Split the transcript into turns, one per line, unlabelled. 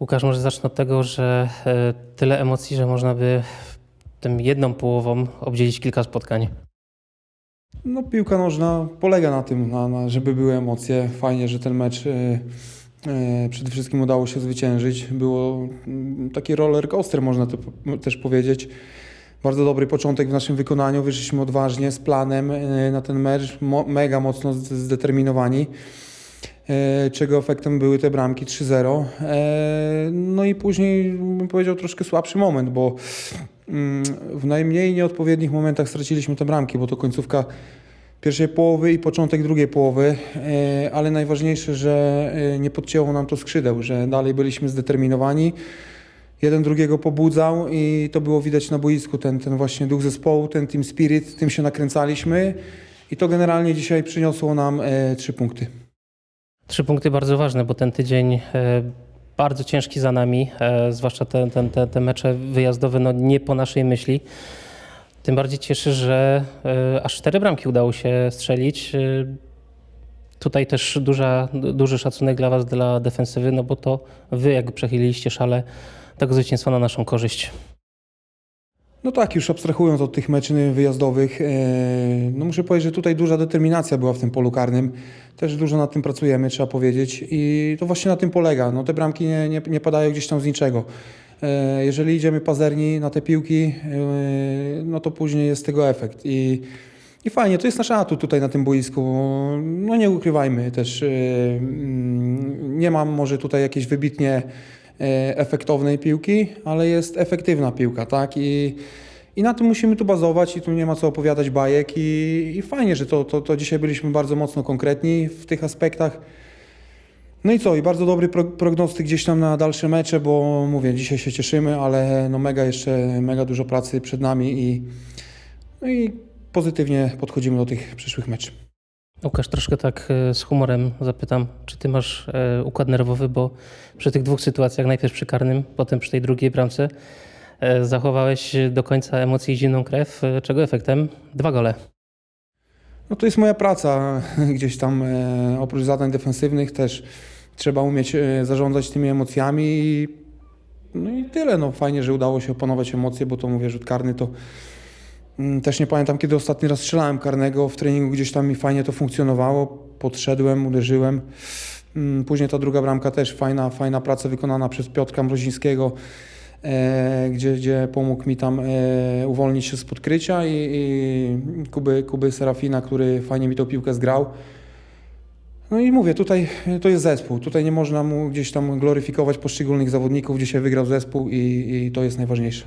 Łukasz, może zacznę od tego, że e, tyle emocji, że można by tym jedną połową obdzielić kilka spotkań.
No, piłka nożna polega na tym, na, na, żeby były emocje. Fajnie, że ten mecz e, e, przede wszystkim udało się zwyciężyć. Było mm, taki roller coaster, można to też powiedzieć. Bardzo dobry początek w naszym wykonaniu. Wyszliśmy odważnie z planem na ten mecz, mo, mega mocno zdeterminowani. E, czego efektem były te bramki 3-0. E, No i później bym powiedział troszkę słabszy moment, bo mm, w najmniej nieodpowiednich momentach straciliśmy te bramki, bo to końcówka pierwszej połowy i początek drugiej połowy, e, ale najważniejsze, że nie podcięło nam to skrzydeł, że dalej byliśmy zdeterminowani. Jeden drugiego pobudzał i to było widać na boisku, ten, ten właśnie duch zespołu, ten team spirit, tym się nakręcaliśmy i to generalnie dzisiaj przyniosło nam trzy punkty.
Trzy punkty bardzo ważne, bo ten tydzień e, bardzo ciężki za nami, e, zwłaszcza te, te, te, mecze wyjazdowe, no nie po naszej myśli. Tym bardziej cieszy, że e, aż cztery bramki udało się strzelić. Tutaj też duża, duży szacunek dla Was, dla defensywy, no bo to Wy jakby przechyliliście szale tego zwycięstwa na naszą korzyść.
No tak, już abstrahując od tych meczy wyjazdowych, e, no muszę powiedzieć, że tutaj duża determinacja była w tym polu karnym. Też dużo nad tym pracujemy, trzeba powiedzieć. I to właśnie na tym polega. No te bramki nie, nie, nie padają gdzieś tam z niczego. E, Jeżeli idziemy pazerni na te piłki, e, no to później jest tego efekt. I, i fajnie, to jest nasz atut tutaj na tym boisku. No nie ukrywajmy też, mm, nie mam może tutaj jakiejś wybitnie efektownej piłki, ale jest efektywna piłka, tak? I, i na tym musimy tu bazować i tu nie ma co opowiadać bajek i, i fajnie, że to, to, to dzisiaj byliśmy bardzo mocno konkretni w tych aspektach. No i co, i bardzo dobry pro, prognostyk gdzieś tam na dalsze mecze, bo mówię, dzisiaj się cieszymy, ale no mega jeszcze, mega dużo pracy przed nami i, no i pozytywnie podchodzimy do tych przyszłych meczów.
Łukasz, troszkę tak e, z humorem zapytam, czy ty masz e, układ nerwowy, bo przy tych dwóch sytuacjach, najpierw przy karnym, potem przy tej drugiej bramce, e, zachowałeś do końca emocje i zimną krew, czego efektem dwa gole.
No to jest moja praca gdzieś tam, oprócz zadań defensywnych też trzeba umieć zarządzać tymi emocjami i no i tyle. No fajnie, że udało się opanować emocje, bo to mówię, rzut karny to też nie pamiętam, kiedy ostatni raz strzelałem karnego w treningu, gdzieś tam mi fajnie to funkcjonowało, podszedłem, uderzyłem. Mm, Później ta druga bramka też fajna, fajna praca wykonana przez Piotrka Mrozińskiego, e, gdzie, gdzie pomógł mi tam e, uwolnić się z podkrycia i, i Kuby, Kuby Serafina, który fajnie mi tą piłkę zgrał. No i mówię, tutaj to jest zespół. Tutaj nie można mu gdzieś tam gloryfikować poszczególnych zawodników. Dzisiaj wygrał zespół i, i to jest najważniejsze.